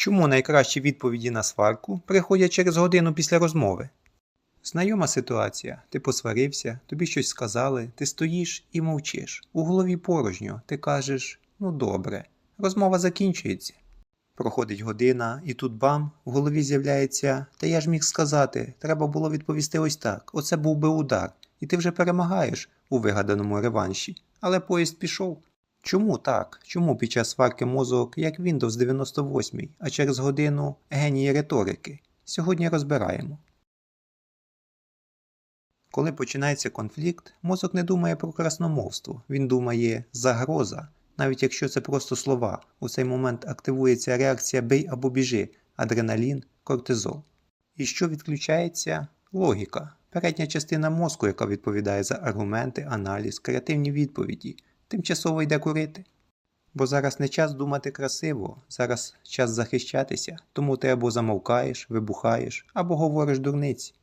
Чому найкращі відповіді на сварку приходять через годину після розмови? Знайома ситуація. Ти посварився, тобі щось сказали, ти стоїш і мовчиш. У голові порожньо, ти кажеш ну добре. Розмова закінчується. Проходить година, і тут бам, в голові з'являється, та я ж міг сказати, треба було відповісти ось так. Оце був би удар, і ти вже перемагаєш у вигаданому реванші. Але поїзд пішов. Чому так? Чому під час сварки мозок, як Windows 98, а через годину генії риторики? Сьогодні розбираємо. Коли починається конфлікт, мозок не думає про красномовство, він думає загроза. Навіть якщо це просто слова, у цей момент активується реакція бий або біжи, адреналін, кортизол. І що відключається? Логіка. Передня частина мозку, яка відповідає за аргументи, аналіз, креативні відповіді, тимчасово йде курити. Бо зараз не час думати красиво, зараз час захищатися, тому ти або замовкаєш, вибухаєш, або говориш дурниці.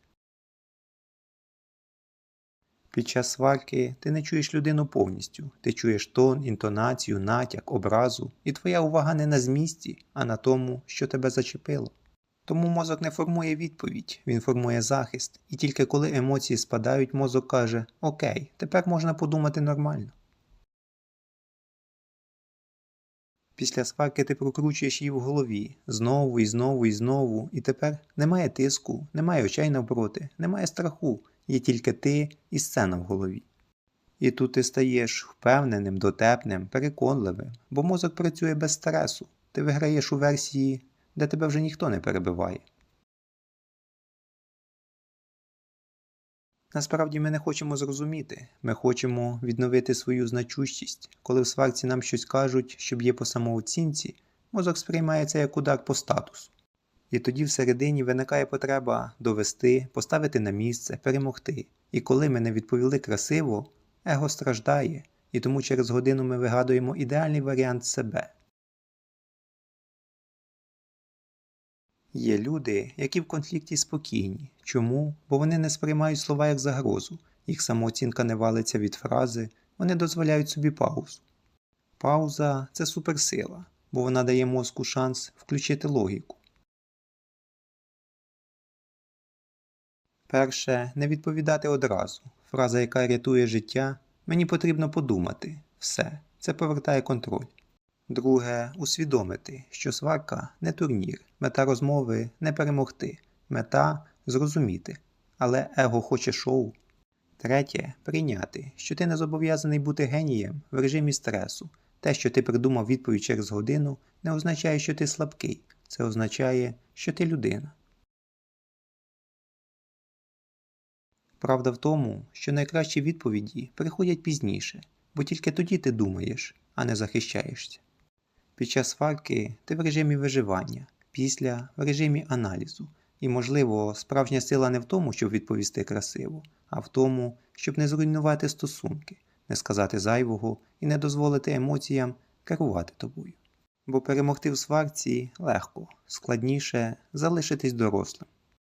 Під час сварки ти не чуєш людину повністю, ти чуєш тон, інтонацію, натяк, образу, і твоя увага не на змісті, а на тому, що тебе зачепило. Тому мозок не формує відповідь, він формує захист, і тільки коли емоції спадають, мозок каже Окей, тепер можна подумати нормально. Після сварки ти прокручуєш її в голові знову і знову і знову, і тепер немає тиску, немає очей навпроти, немає страху, є тільки ти і сцена в голові. І тут ти стаєш впевненим, дотепним, переконливим, бо мозок працює без стресу, ти виграєш у версії, де тебе вже ніхто не перебиває. Насправді ми не хочемо зрозуміти, ми хочемо відновити свою значущість. Коли в сварці нам щось кажуть, що б'є по самооцінці, мозок сприймає це як удар по статусу. І тоді всередині виникає потреба довести, поставити на місце, перемогти. І коли ми не відповіли красиво, его страждає, і тому через годину ми вигадуємо ідеальний варіант себе. Є люди, які в конфлікті спокійні. Чому? Бо вони не сприймають слова як загрозу, їх самооцінка не валиться від фрази, вони дозволяють собі паузу. Пауза це суперсила, бо вона дає мозку шанс включити логіку. Перше, не відповідати одразу. Фраза, яка рятує життя, мені потрібно подумати. Все, це повертає контроль. Друге, усвідомити, що сварка не турнір, мета розмови не перемогти, мета зрозуміти, але его хоче шоу. Третє прийняти, що ти не зобов'язаний бути генієм в режимі стресу. Те, що ти придумав відповідь через годину, не означає, що ти слабкий, це означає, що ти людина. Правда в тому, що найкращі відповіді приходять пізніше, бо тільки тоді ти думаєш, а не захищаєшся. Під час сварки ти в режимі виживання, після в режимі аналізу. І, можливо, справжня сила не в тому, щоб відповісти красиво, а в тому, щоб не зруйнувати стосунки, не сказати зайвого і не дозволити емоціям керувати тобою. Бо перемогти в сварці легко, складніше залишитись дорослим.